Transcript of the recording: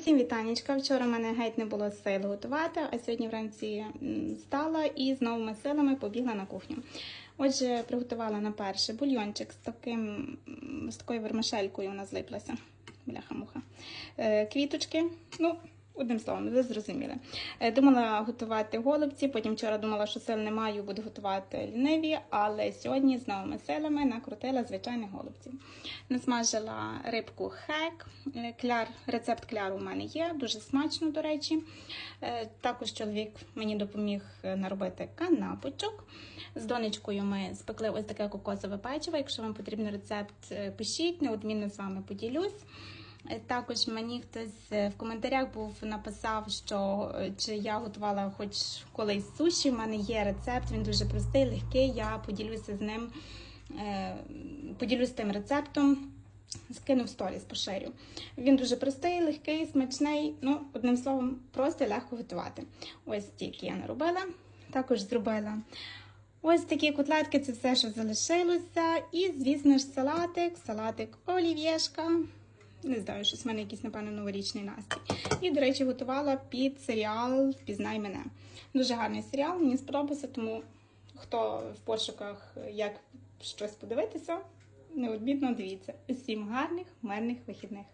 Усім вітанечка. Вчора в мене геть не було сил готувати, а сьогодні вранці стала і з новими силами побігла на кухню. Отже, приготувала на перше бульйончик з таким з такою вермишелькою вона злиплася. Бляха-муха. Е, Квіточки. Ну, одним словом, ви зрозуміли. Е, Думала готувати голубці, потім вчора думала, що сил не маю, буду готувати ліниві, але сьогодні з новими силами накрутила звичайних голубців. Насмажила рибку хек. Е, Кляр, рецепт кляру у мене є, дуже смачно, до речі. Е, Також чоловік мені допоміг наробити канапочок. З донечкою ми спекли ось таке кокосове печиво. Якщо вам потрібен рецепт, пишіть, неодмінно з вами поділюсь. Е, Також мені хтось е, в коментарях був написав, що е, чи я готувала хоч колись суші. У мене є рецепт, він дуже простий, легкий. Я поділюся з ним, поділюсь тим рецептом. Скину в сторіс, поширю. Він дуже простий, легкий, смачний. Ну, одним словом, просто легко готувати. Ось тільки я наробила. Також зробила ось такі котлетки, це все, що залишилося. І, звісно ж, салатик, салатик олів'єшка. Не знаю, щось в мене якийсь, напевно, новорічний настрій. І, до речі, готувала під серіал Впізнай мене. Дуже гарний серіал, мені сподобався, тому хто в пошуках, як щось подивитися, неодмінно дивіться. Усім гарних, мирних вихідних.